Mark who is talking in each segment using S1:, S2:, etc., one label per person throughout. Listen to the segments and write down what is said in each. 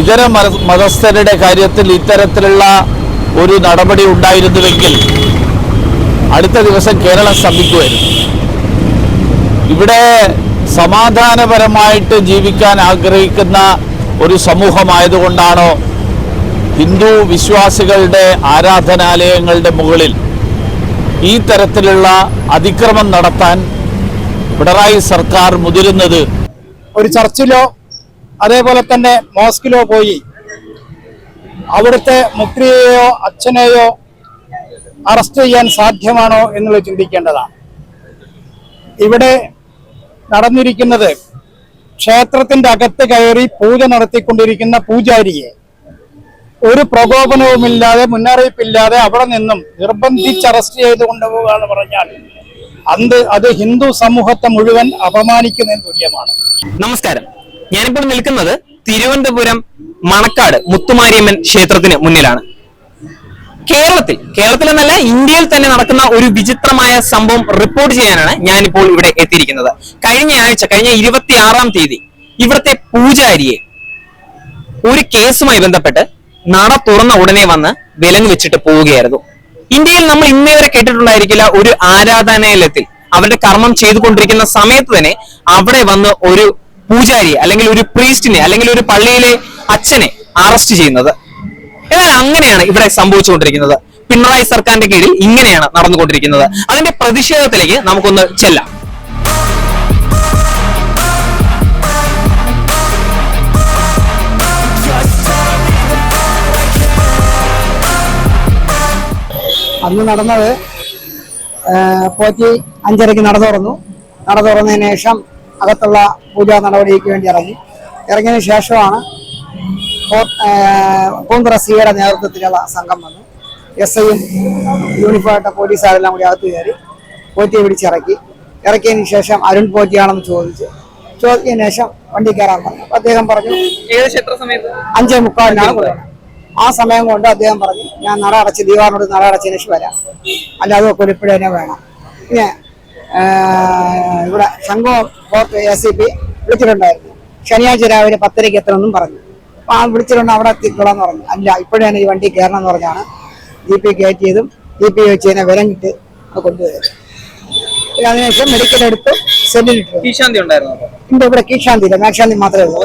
S1: ഇതര മതസ്ഥരുടെ കാര്യത്തിൽ ഇത്തരത്തിലുള്ള ഒരു നടപടി ഉണ്ടായിരുന്നുവെങ്കിൽ അടുത്ത ദിവസം കേരളം സ്തംഭിക്കുമായിരുന്നു. ഇവിടെ സമാധാനപരമായിട്ട് ജീവിക്കാൻ ആഗ്രഹിക്കുന്ന ഒരു സമൂഹമായതുകൊണ്ടാണോ ഹിന്ദു വിശ്വാസികളുടെ ആരാധനാലയങ്ങളുടെ മുകളിൽ ഈ തരത്തിലുള്ള അതിക്രമം നടത്താൻ പിണറായി സർക്കാർ മുതിരുന്നത്?
S2: ഒരു ചർച്ചിലോ അതേപോലെ തന്നെ മോസ്കിലോ പോയി. അവിടുത്തെ മുക്രിയെയോ അച്ഛനെയോ അറസ്റ്റ് ചെയ്യാൻ സാധ്യമാണോ എന്നുള്ളത് ചിന്തിക്കേണ്ടതാണ്. ഇവിടെ നടന്നിരിക്കുന്നത് ക്ഷേത്രത്തിന്റെ അകത്ത് കയറി പൂജ നടത്തിക്കൊണ്ടിരിക്കുന്ന പൂജാരിയെ ഒരു പ്രകോപനവുമില്ലാതെ മുന്നറിയിപ്പില്ലാതെ അവിടെ നിന്നും നിർബന്ധിച്ച് അറസ്റ്റ് ചെയ്ത് കൊണ്ടുപോകുക എന്ന് പറഞ്ഞാൽ അന്ത് അത് ഹിന്ദു സമൂഹത്തെ മുഴുവൻ അപമാനിക്കുന്നതിന് തുല്യമാണ്.
S3: നമസ്കാരം. ഞാനിപ്പോൾ നിൽക്കുന്നത് തിരുവനന്തപുരം മണക്കാട് മുത്തുമാരിയമ്മൻ ക്ഷേത്രത്തിന് മുന്നിലാണ്. കേരളത്തിൽ കേരളത്തിൽ എന്നല്ല ഇന്ത്യയിൽ തന്നെ നടക്കുന്ന ഒരു വിചിത്രമായ സംഭവം റിപ്പോർട്ട് ചെയ്യാനാണ് ഞാനിപ്പോൾ ഇവിടെ എത്തിയിരിക്കുന്നത്. കഴിഞ്ഞ ആഴ്ച കഴിഞ്ഞ ഇരുപത്തി ആറാം തീയതി ഇവിടുത്തെ പൂജാരിയെ ഒരു കേസുമായി ബന്ധപ്പെട്ട് നട തുറന്ന ഉടനെ വന്ന് വിലങ്ങ് വെച്ചിട്ട് പോവുകയായിരുന്നു. ഇന്ത്യയിൽ നമ്മൾ ഇന്നേ വരെ കേട്ടിട്ടുണ്ടായിരിക്കില്ല ഒരു ആരാധനാലയത്തിൽ അവരുടെ കർമ്മം ചെയ്തുകൊണ്ടിരിക്കുന്ന സമയത്ത് തന്നെ അവിടെ വന്ന് ഒരു പൂജാരിയെ അല്ലെങ്കിൽ ഒരു പ്രീസ്റ്റിനെ അല്ലെങ്കിൽ ഒരു പള്ളിയിലെ അച്ഛനെ അറസ്റ്റ് ചെയ്യുന്നത്. എന്നാൽ അങ്ങനെയാണ് ഇവിടെ സംഭവിച്ചുകൊണ്ടിരിക്കുന്നത്. പിണറായി സർക്കാരിന്റെ കീഴിൽ ഇങ്ങനെയാണ് നടന്നുകൊണ്ടിരിക്കുന്നത്. അതിന്റെ പ്രതിഷേധത്തിലേക്ക് നമുക്കൊന്ന് ചെല്ലാം.
S4: അന്ന് നടന്നത് പോറ്റി അഞ്ചരയ്ക്ക് നട തുറന്നു നട തുറന്നതിന് ശേഷം അകത്തുള്ള പൂജാ നടപടിക്ക് വേണ്ടി ഇറങ്ങി. ഇറങ്ങിയതിനു ശേഷമാണ് കോൺഗ്രസ് സിയുടെ നേതൃത്വത്തിലുള്ള സംഘം വന്നു. എസ് ഐയും യൂണിഫോമായിട്ട പോലീസുകാരെല്ലാം കൂടി അകത്ത് കയറി പോറ്റിയെ പിടിച്ചിറക്കി. ഇറക്കിയതിന് ശേഷം അരുൺ പോറ്റിയാണെന്ന് ചോദിച്ചു ചോദിച്ചതിന് ശേഷം വണ്ടി കയറാൻ പറഞ്ഞു. അപ്പൊ അദ്ദേഹം പറഞ്ഞു അഞ്ചേ മുക്കാലിനാണ് കൊടുക്കുന്നത് ആ സമയം കൊണ്ട് അദ്ദേഹം പറഞ്ഞു ഞാൻ നട അടച്ച് ദീപാറിനോട് നട അടച്ചതിന് ശേഷം വരാം. അല്ലാതെ കുലിപ്പുഴ വേണം. പിന്നെ ഇവിടെ സംഘം ഫോർട്ട് എസ് സി പി വിളിച്ചിട്ടുണ്ടായിരുന്നു. ശനിയാഴ്ച രാവിലെ പത്തരയ്ക്ക് എത്തണമെന്നും പറഞ്ഞു. അപ്പൊ ആ വിളിച്ചിട്ടുണ്ട് അവിടെ എത്തിക്കൊള്ളാന്ന് പറഞ്ഞു. അല്ല ഇപ്പോഴാണ് ഈ വണ്ടി കയറണം എന്ന് പറഞ്ഞാണ് ജി പി കയറ്റിയതും ജി പി വെച്ചതിനെ വിലങ്ങിട്ട് അത് കൊണ്ടുപോയത് അതിനുശേഷം മെഡിക്കൽ എടുത്ത് സെല്ലിലിട്ടു
S3: കീശാന്തി ഉണ്ടായിരുന്നു.
S4: ഇണ്ട് ഇവിടെ ഇല്ല മേക്ഷാന്തി മാത്രമേ ഉള്ളൂ.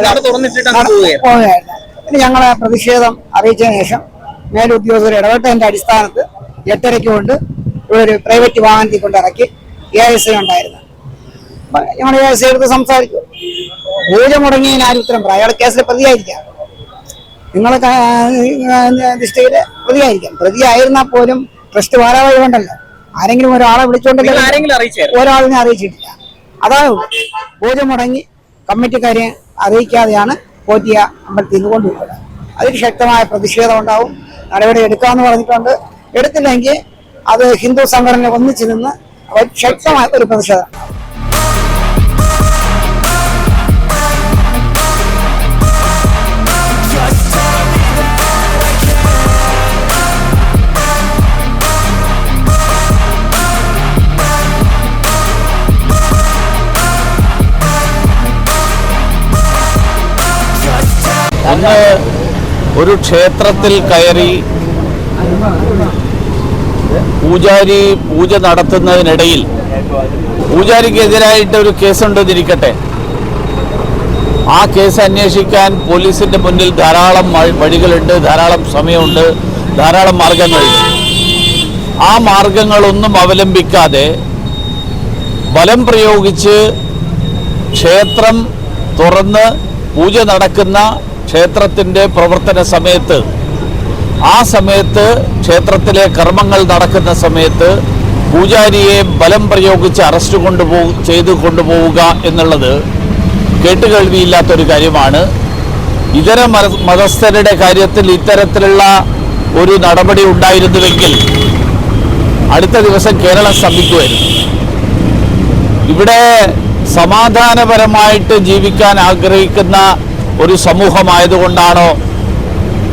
S4: പിന്നെ ഞങ്ങളെ പ്രതിഷേധം അറിയിച്ചതിന് ശേഷം മേലുദ്യോഗസ്ഥർ ഇടപെട്ടതിന്റെ അടിസ്ഥാനത്ത് എട്ടരയ്ക്ക് കൊണ്ട് ഇവിടെ ഒരു പ്രൈവറ്റ് വാഹനത്തിൽ കൊണ്ട് ഇറക്കി എ എസ് ഉണ്ടായിരുന്നു. ഞങ്ങൾ എ എസ് എടുത്ത് സംസാരിച്ചു. പൂജ മുടങ്ങിയതിന് ആരും ഉത്തരം പറയും. അയാൾ കേസിലെ പ്രതിയായിരിക്കാം. നിങ്ങളെ ഡിസ്ട്രിക്റ്റിലെ പ്രതിയായിരിക്കാം. പ്രതിയായിരുന്നാൽ പോലും ട്രസ്റ്റ് ഭാരവാഹി ഉണ്ടല്ലോ ആരെങ്കിലും ഒരാളെ
S3: വിളിച്ചുകൊണ്ടെങ്കിൽ
S4: വിളിച്ചോണ്ടല്ലോ ഒരാളിനെ അറിയിച്ചിട്ടില്ല. അതാണ് ഊജം പൂജ മുടങ്ങി കമ്മിറ്റിക്കാരെ അറിയിക്കാതെയാണ് പോറ്റിയ അമ്പലത്തിൽ നിന്ന് കൊണ്ടുപോയത്. അതിന് ശക്തമായ പ്രതിഷേധം ഉണ്ടാവും. നടപടി എടുക്കാമെന്ന് പറഞ്ഞിട്ടുണ്ട്. എടുത്തില്ലെങ്കിൽ അത് ഹിന്ദു സംഘടന ഒന്നിച്ചു നിന്ന് ശക്തമായ ഒരു പ്രതിഷേധം.
S1: ഒരു ക്ഷേത്രത്തിൽ കയറി പൂജാരി പൂജ നടത്തുന്നതിനിടയിൽ പൂജാരിക്കെതിരായിട്ട് ഒരു കേസുണ്ടെന്നിരിക്കട്ടെ. ആ കേസ് അന്വേഷിക്കാൻ പോലീസിന്റെ മുന്നിൽ ധാരാളം വഴി- വഴികളുണ്ട് ധാരാളം സമയമുണ്ട് ധാരാളം മാർഗങ്ങളുണ്ട്. ആ മാർഗങ്ങളൊന്നും അവലംബിക്കാതെ ബലം പ്രയോഗിച്ച് ക്ഷേത്രം തുറന്ന് പൂജ നടക്കുന്ന ക്ഷേത്രത്തിന്റെ പ്രവർത്തന സമയത്ത് ആ സമയത്ത് ക്ഷേത്രത്തിലെ കർമ്മങ്ങൾ നടക്കുന്ന സമയത്ത് പൂജാരിയെ ബലം പ്രയോഗിച്ച് അറസ്റ്റ് കൊണ്ടുപോ ചെയ്ത് കൊണ്ടുപോവുക എന്നുള്ളത് കേട്ടുകേൾവിയില്ലാത്തൊരു കാര്യമാണ്. ഇതര മത മതസ്ഥരുടെ കാര്യത്തിൽ ഇത്തരത്തിലുള്ള ഒരു നടപടി ഉണ്ടായിരുന്നുവെങ്കിൽ അടുത്ത ദിവസം കേരളം സ്തംഭിക്കുമായിരുന്നു. ഇവിടെ സമാധാനപരമായിട്ട് ജീവിക്കാൻ ആഗ്രഹിക്കുന്ന ഒരു സമൂഹമായതുകൊണ്ടാണോ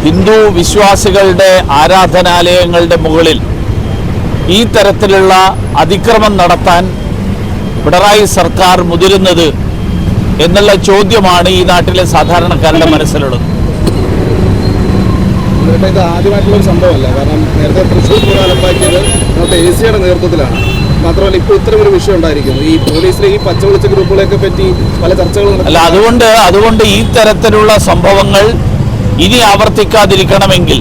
S1: ഹിന്ദു വിശ്വാസികളുടെ ആരാധനാലയങ്ങളുടെ മുകളിൽ ഈ തരത്തിലുള്ള അതിക്രമം നടത്താൻ പിണറായി സർക്കാർ മുതിരുന്നത് എന്നുള്ള ചോദ്യമാണ് ഈ നാട്ടിലെ സാധാരണക്കാരുടെ മനസ്സിലുള്ളത്.
S5: ഇത് ആദ്യമായിട്ടുള്ള സംഭവമല്ല. കാരണം നേരത്തെ തൃശ്ശൂർ പൂരം അലമ്പാക്കിയത് നമ്മുടെ എ സിയുടെ നേതൃത്വത്തിലാണ്. മാത്രമല്ല ഇപ്പോൾ ഇത്തരം ഒരു വിഷയം ഉണ്ടായിരിക്കുന്നു. ഈ പോലീസിലെ ഈ പച്ചവെളിച്ച ഗ്രൂപ്പുകളെയൊക്കെ പറ്റി പല ചർച്ചകളും നടക്കുന്നു.
S1: അല്ല അതുകൊണ്ട് അതുകൊണ്ട് ഈ തരത്തിലുള്ള സംഭവങ്ങൾ ഇനി ആവർത്തിക്കാതിരിക്കണമെങ്കിൽ.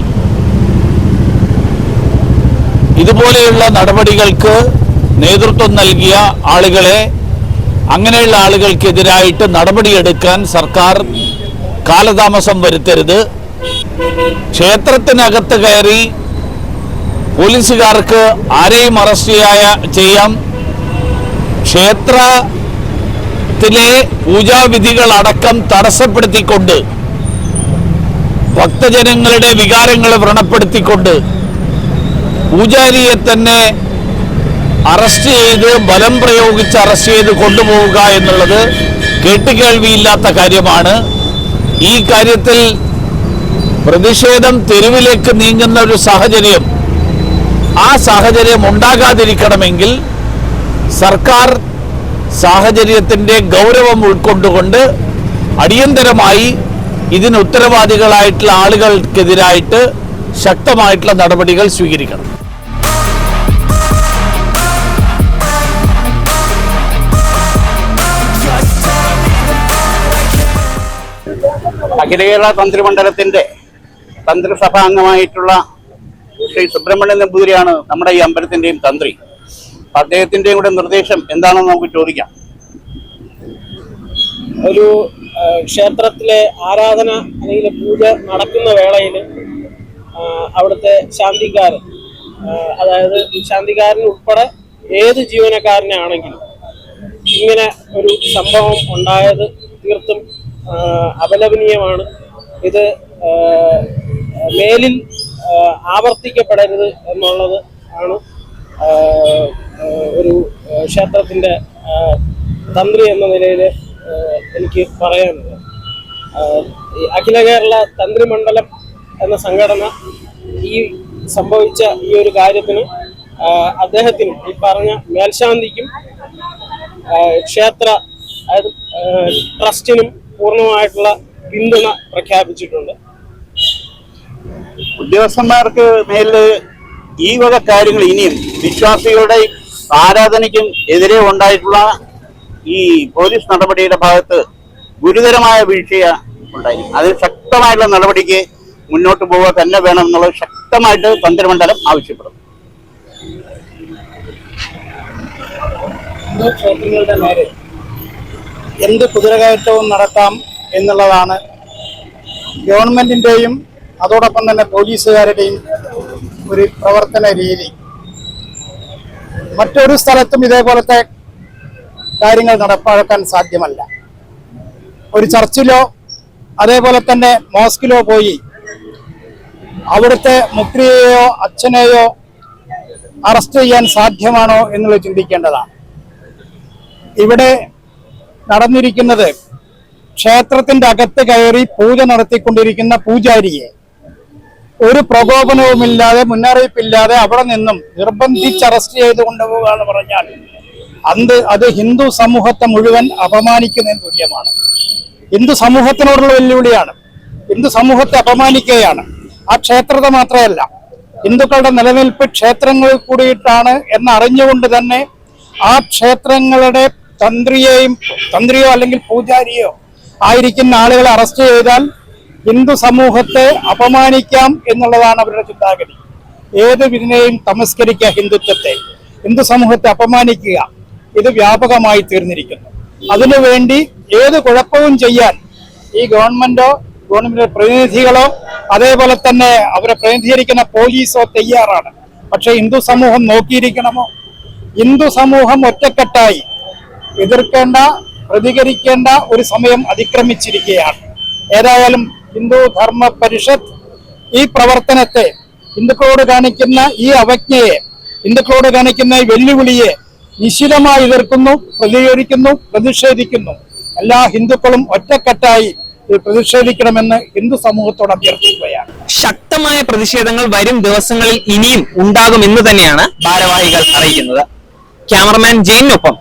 S1: ഇതുപോലെയുള്ള നടപടികൾക്ക് നേതൃത്വം നൽകിയ ആളുകളെ അങ്ങനെയുള്ള ആളുകൾക്കെതിരായിട്ട് നടപടിയെടുക്കാൻ സർക്കാർ കാലതാമസം വരുത്തരുത്. ക്ഷേത്രത്തിനകത്ത് കയറി പോലീസുകാർക്ക് ആരെയും അറസ്റ്റ് ചെയ്യാം. ക്ഷേത്രത്തിലെ പൂജാവിധികളടക്കം തടസ്സപ്പെടുത്തിക്കൊണ്ട് ഭക്തജനങ്ങളുടെ വികാരങ്ങളെ വ്രണപ്പെടുത്തിക്കൊണ്ട് പൂജാരിയെ തന്നെ അറസ്റ്റ് ചെയ്ത് ബലം പ്രയോഗിച്ച് അറസ്റ്റ് ചെയ്ത് കൊണ്ടുപോവുക എന്നുള്ളത് കേട്ടുകേൾവിയില്ലാത്ത കാര്യമാണ്. ഈ കാര്യത്തിൽ പ്രതിഷേധം തെരുവിലേക്ക് നീങ്ങുന്ന ഒരു സാഹചര്യം ആ സാഹചര്യം ഉണ്ടാകാതിരിക്കണമെങ്കിൽ സർക്കാർ സാഹചര്യത്തിന്റെ ഗൗരവം ഉൾക്കൊണ്ടുകൊണ്ട് അടിയന്തരമായി ഇതിന് ഉത്തരവാദികളായിട്ടുള്ള ആളുകൾക്കെതിരായിട്ട് ശക്തമായിട്ടുള്ള നടപടികൾ സ്വീകരിക്കണം.
S6: അഖില കേരള തന്ത്രിമണ്ഡലത്തിന്റെ തന്ത്രിസഭാ അംഗമായിട്ടുള്ള ശ്രീ സുബ്രഹ്മണ്യൻ നമ്പൂതിരിയാണ് നമ്മുടെ ഈ അമ്പലത്തിന്റെയും തന്ത്രി. അദ്ദേഹത്തിന്റെയും കൂടെ നിർദ്ദേശം എന്താണെന്ന് നമുക്ക് ചോദിക്കാം.
S7: ഒരു ക്ഷേത്രത്തിലെ ആരാധന അല്ലെങ്കിൽ പൂജ നടക്കുന്ന വേളയിൽ അവിടുത്തെ ശാന്തിക്കാരൻ അതായത് ശാന്തിക്കാരൻ ഉൾപ്പെടെ ഏത് ജീവനക്കാരനെ ആണെങ്കിലും ഇങ്ങനെ ഒരു സംഭവം ഉണ്ടായത് തീർത്തും അപലപനീയമാണ്. ഇത് മേലിൽ ആവർത്തിക്കപ്പെടരുത് എന്നുള്ളത് ആണ് ഒരു ക്ഷേത്രത്തിന്റെ തന്ത്രി എന്ന നിലയിൽ എനിക്ക് പറയാനുള്ളത്. അഖില കേരള തന്ത്രിമണ്ഡലം എന്ന സംഘടന ഈ സംഭവിച്ച ഈ ഒരു കാര്യത്തിന് അദ്ദേഹത്തിനും ഈ പറഞ്ഞ മേൽശാന്തിക്കും ക്ഷേത്ര അതായത് ട്രസ്റ്റിനും പൂർണമായിട്ടുള്ള പിന്തുണ പ്രഖ്യാപിച്ചിട്ടുണ്ട്.
S6: ഉദ്യോഗസ്ഥന്മാർക്ക് മേലിൽ ഈ വക കാര്യങ്ങൾ ഇനിയും വിശ്വാസികളുടെ ആരാധനയ്ക്കും എതിരെ ഉണ്ടായിട്ടുള്ള ഈ പോലീസ് നടപടിയുടെ ഭാഗത്ത് ഗുരുതരമായ വീഴ്ച ഉണ്ടായി അതിൽ ശക്തമായിട്ടുള്ള നടപടിക്ക് മുന്നോട്ട് പോവുക തന്നെ വേണം എന്നുള്ളത് ശക്തമായിട്ട് തന്ത്രിമണ്ഡലം ആവശ്യപ്പെടും.
S2: എന്ത് കുതിരകയറ്റവും നടത്താം എന്നുള്ളതാണ് ഗവൺമെന്റിന്റെയും അതോടൊപ്പം തന്നെ പോലീസുകാരുടെയും ഒരു പ്രവർത്തന രീതി. മറ്റൊരു സ്ഥലത്തും ഇതേപോലത്തെ കാര്യങ്ങൾ നടപ്പാക്കാൻ സാധ്യമല്ല. ഒരു ചർച്ചിലോ അതേപോലെ തന്നെ മോസ്കിലോ പോയി അവിടുത്തെ മുക്രിയെയോ അച്ഛനെയോ അറസ്റ്റ് ചെയ്യാൻ സാധ്യമാണോ എന്നുള്ളത് ചിന്തിക്കേണ്ടതാണ്. ഇവിടെ നടന്നിരിക്കുന്നത് ക്ഷേത്രത്തിന്റെ അകത്ത് കയറി പൂജ നടത്തിക്കൊണ്ടിരിക്കുന്ന പൂജാരിയെ ഒരു പ്രകോപനവുമില്ലാതെ മുന്നറിയിപ്പില്ലാതെ അവിടെ നിന്നും നിർബന്ധിച്ച് അറസ്റ്റ് ചെയ്ത് കൊണ്ടുപോകുക എന്ന് പറഞ്ഞാൽ അന്ത് അത് ഹിന്ദു സമൂഹത്തെ മുഴുവൻ അപമാനിക്കുന്നതിന് തുല്യമാണ്. ഹിന്ദു സമൂഹത്തിനോടുള്ള വെല്ലുവിളിയാണ്. ഹിന്ദു സമൂഹത്തെ അപമാനിക്കുകയാണ്. ആ ക്ഷേത്രത്തെ മാത്രമല്ല ഹിന്ദുക്കളുടെ നിലനിൽപ്പ് ക്ഷേത്രങ്ങളിൽ കൂടിയിട്ടാണ് എന്നറിഞ്ഞുകൊണ്ട് തന്നെ ആ ക്ഷേത്രങ്ങളുടെ തന്ത്രിയെയും തന്ത്രിയോ അല്ലെങ്കിൽ പൂജാരിയോ ആയിരിക്കുന്ന ആളുകളെ അറസ്റ്റ് ചെയ്താൽ ഹിന്ദു സമൂഹത്തെ അപമാനിക്കാം എന്നുള്ളതാണ് അവരുടെ ചിന്താഗതി. ഏത് ഇതിനെയും തമസ്കരിക്കുക ഹിന്ദുത്വത്തെ. ഹിന്ദു സമൂഹത്തെ അപമാനിക്കുക. ഇത് വ്യാപകമായി തീർന്നിരിക്കുന്നു. അതിനുവേണ്ടി ഏത് കുഴപ്പവും ചെയ്യാൻ ഈ ഗവൺമെന്റോ ഗവൺമെന്റ് പ്രതിനിധികളോ അതേപോലെ തന്നെ അവരെ പ്രതിനിധീകരിക്കുന്ന പോലീസോ തയ്യാറാണ്. പക്ഷെ ഹിന്ദു സമൂഹം നോക്കിയിരിക്കണമോ? ഹിന്ദു സമൂഹം ഒറ്റക്കെട്ടായി എതിർക്കേണ്ട പ്രതികരിക്കേണ്ട ഒരു സമയം അതിക്രമിച്ചിരിക്കുകയാണ്. ഏതായാലും ഹിന്ദു ധർമ്മ പരിഷത്ത് ഈ പ്രവർത്തനത്തെ ഹിന്ദുക്കളോട് കാണിക്കുന്ന ഈ അവജ്ഞയെ ഹിന്ദുക്കളോട് കാണിക്കുന്ന വെല്ലുവിളിയെ നിശിതമായി എതിർക്കുന്നു പ്രതികരിക്കുന്നു പ്രതിഷേധിക്കുന്നു. എല്ലാ ഹിന്ദുക്കളും ഒറ്റക്കെട്ടായി പ്രതിഷേധിക്കണമെന്ന് ഹിന്ദു സമൂഹത്തോട് അഭ്യർത്ഥിക്കുകയാണ്.
S3: ശക്തമായ പ്രതിഷേധങ്ങൾ വരും ദിവസങ്ങളിൽ ഇനിയും ഉണ്ടാകുമെന്ന് തന്നെയാണ് ഭാരവാഹികൾ അറിയിക്കുന്നത്. ക്യാമറമാൻ ജെയിനൊപ്പം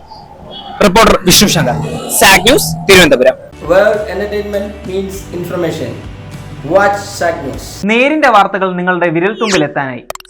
S3: reporter Vishnu Shankar. സാക് news Thiruvananthapuram.
S8: Where entertainment meets information.
S5: Watch SAC News.
S7: നേരിന്റെ വാർത്തകൾ നിങ്ങളുടെ വിരൽത്തുമ്പിൽ എത്താനായി